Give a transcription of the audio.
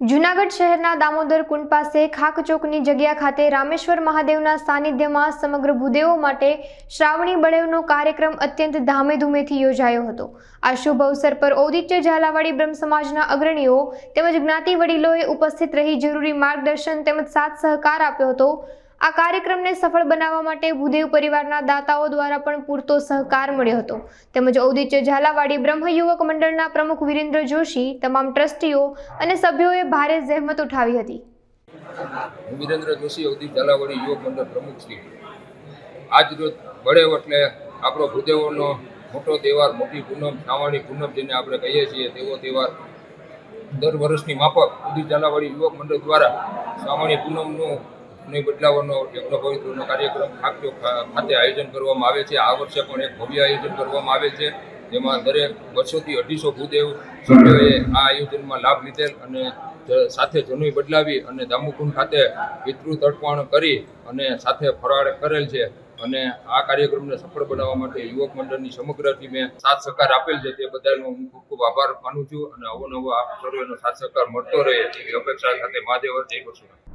જૂનાગઢ શહેરના દામોદર કુંડ પાસે ખાક ચોકની જગ્યા ખાતે રામેશ્વર મહાદેવના સાનિધ્યમાં સમગ્ર ભૂદેવો માટે શ્રાવણી બળેવનો કાર્યક્રમ અત્યંત ધામેધૂમેથી યોજાયો હતો. આ શુભ અવસર પર ઔદિત્ય ઝાલાવાડી બ્રહ્મ સમાજના અગ્રણીઓ તેમજ જ્ઞાતિ વડીલોએ ઉપસ્થિત રહી જરૂરી માર્ગદર્શન તેમજ સાથ સહકાર આપ્યો હતો. આ કાર્યક્રમને સફળ બનાવવા માટે ભૂદેવ પરિવારના દાતાઓ દ્વારા પણ પૂરતો સહકાર મળ્યો હતો. તેમજ ઔદિત્ય ઝાલાવાડી બ્રહ્મ યુવક મંડળના પ્રમુખ વિરેન્દ્ર જોશી, તમામ ટ્રસ્ટીઓ અને સભ્યોએ ભારે જહેમત ઉઠાવી હતી. વિરેન્દ્ર જોશી ઔદિત ઝાલાવાડી યુવક મંડળ પ્રમુખ શ્રી આજ રોજ બળેવ એટલે આપણો ભૂદેવોનો મોટો તહેવાર, મોટી પૂનમ, શ્રાવણી પૂનમ જેને આપણે કહીએ છીએ, તેવો તહેવાર દર વર્ષની માફક અવધી ઝાલાવાડી યુવક મંડળ દ્વારા શ્રાવણી પૂનમનું ને બદલાવાનો યજ્ઞ પવિત્રનો કાર્યક્રમ ખાકચોક ખાતે આયોજન કરવામાં આવે છે. આ વર્ષે પણ એક ભવ્ય આયોજન કરવામાં આવે છે, જેમાં દરેક બસોથી અઢીસો ભૂદેવ સભ્યોએ આ આયોજનમાં લાભ લીધેલ અને સાથે જનોઈ બદલાવી અને દામુકુંડ ખાતે પિતૃ તર્પણ કરી અને સાથે ફરાળ કરેલ છે. અને આ કાર્યક્રમને સફળ બનાવવા માટે યુવક મંડળની સમગ્ર ટીમે સાથ સહકાર આપેલ છે. તે બદલનો હું ખૂબ ખૂબ આભાર માનું છું અને અવનવો આ સર્વેનો સાથ સહકાર મળતો રહે એવી અપેક્ષા સાથે મહાદેવ જય પરશુરામ